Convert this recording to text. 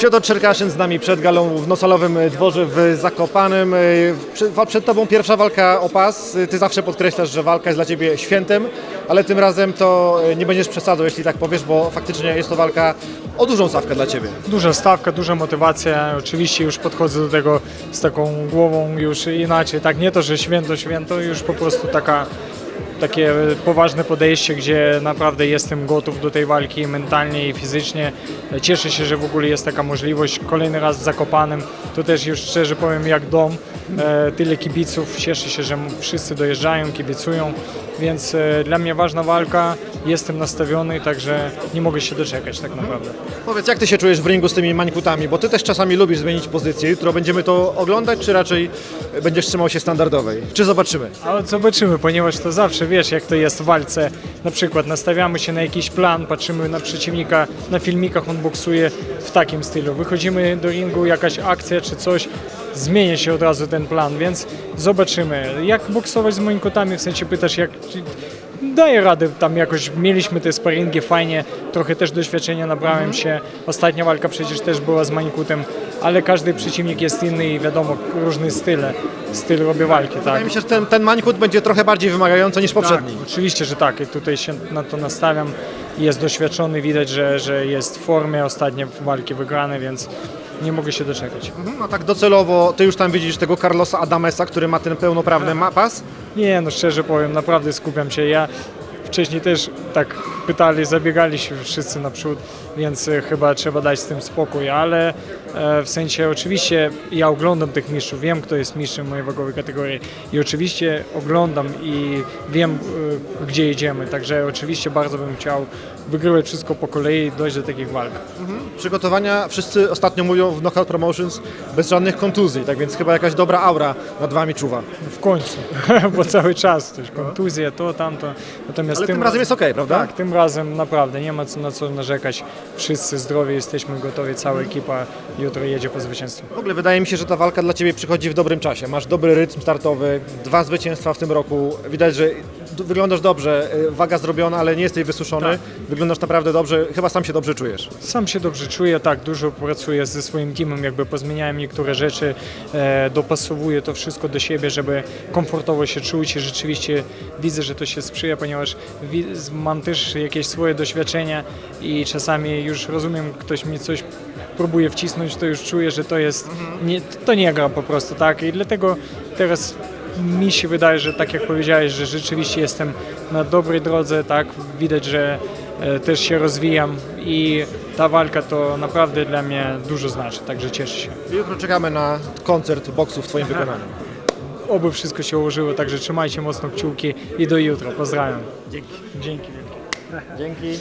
Fiodor Czerkaszyn z nami przed galą w Nosalowym Dworze w Zakopanem. Przed, przed Tobą pierwsza walka o pas. Ty zawsze podkreślasz, że walka jest dla Ciebie świętem, ale tym razem to nie będziesz przesadzał, jeśli tak powiesz, bo faktycznie jest to walka o dużą stawkę dla Ciebie. Duża stawka, duża motywacja. Oczywiście już podchodzę do tego z taką głową już inaczej. Tak, nie to, że święto, święto, już po prostu taka, takie poważne podejście, gdzie naprawdę jestem gotów do tej walki mentalnie i fizycznie. Cieszę się, że w ogóle jest taka możliwość. Kolejny raz w Zakopanem, to też już szczerze powiem jak dom. E, Tyle kibiców, cieszę się, że wszyscy dojeżdżają, kibicują, więc e, dla mnie ważna walka. Jestem nastawiony, także nie mogę się doczekać tak naprawdę. Powiedz, jak Ty się czujesz w ringu z tymi mańkutami, bo Ty też czasami lubisz zmienić pozycję. Jutro będziemy to oglądać, czy raczej będziesz trzymał się standardowej? Czy zobaczymy? Ale zobaczymy, ponieważ to zawsze wiesz, jak to jest w walce. Na przykład nastawiamy się na jakiś plan, patrzymy na przeciwnika, na filmikach on boksuje w takim stylu. Wychodzimy do ringu, jakaś akcja czy coś, zmienia się od razu ten plan, więc zobaczymy. Jak boksować z moimi kotami, w sensie pytasz, jak daję radę, tam jakoś mieliśmy te sparingi fajnie, trochę też doświadczenia nabrałem się. Ostatnia walka przecież też była z Mańkutem, ale każdy przeciwnik jest inny i wiadomo, różny styl, styl robię walki, tak. Wydaje mi się, że ten, ten mańkut będzie trochę bardziej wymagający niż poprzedni. Tak, oczywiście, że tak. I tutaj się na to nastawiam. Jest doświadczony, widać, że, że jest w formie. Ostatnie walki wygrane, więc nie mogę się doczekać. No tak docelowo, Ty już tam widzisz tego Carlosa Adamesa, który ma ten pełnoprawny ma pas. Nie, no szczerze powiem, naprawdę skupiam się. Ja wcześniej też tak pytali, zabiegali się wszyscy naprzód, więc e, chyba trzeba dać z tym spokój, ale e, w sensie oczywiście ja oglądam tych mistrzów, wiem kto jest mistrzem mojej wagowej kategorii i oczywiście oglądam i wiem e, gdzie jedziemy, także oczywiście bardzo bym chciał wygrywać wszystko po kolei i dojść do takich walk. Przygotowania, wszyscy ostatnio mówią w Knockout Promotions, bez żadnych kontuzji, tak więc chyba jakaś dobra aura nad Wami czuwa. W końcu, bo cały czas też kontuzje, to, tamto. Natomiast Ale tym razem jest okej, prawda? Tak, tym razem naprawdę nie ma co, na co narzekać. Wszyscy zdrowi jesteśmy gotowi, cała ekipa jutro jedzie po zwycięstwo. W ogóle wydaje mi się, że ta walka dla Ciebie przychodzi w dobrym czasie. Masz dobry rytm startowy, dwa zwycięstwa w tym roku. Widać, że wyglądasz dobrze, y, waga zrobiona, ale nie jesteś wysuszony. Tak. Wyglądasz naprawdę dobrze, chyba sam się dobrze czujesz. Sam się dobrze czuję, tak, dużo pracuję ze swoim teamem, jakby pozmieniałem niektóre rzeczy, e, dopasowuję to wszystko do siebie, żeby komfortowo się czuć i rzeczywiście widzę, że to się sprzyja, ponieważ mam też jakieś swoje doświadczenia i czasami już rozumiem, ktoś mi coś próbuje wcisnąć, to już czuję, że to jest, nie, to nie gra po prostu, tak, i dlatego teraz mi się wydaje, że tak jak powiedziałeś, że rzeczywiście jestem na dobrej drodze, tak, widać, że e, też się rozwijam i ta walka to naprawdę dla mnie dużo znaczy, także cieszę się. Jutro czekamy na koncert boksu w Twoim wykonaniu. Oby wszystko się ułożyło, także trzymajcie mocno kciuki i do jutra. Pozdrawiam. Dzięki. Dzięki. Dzięki.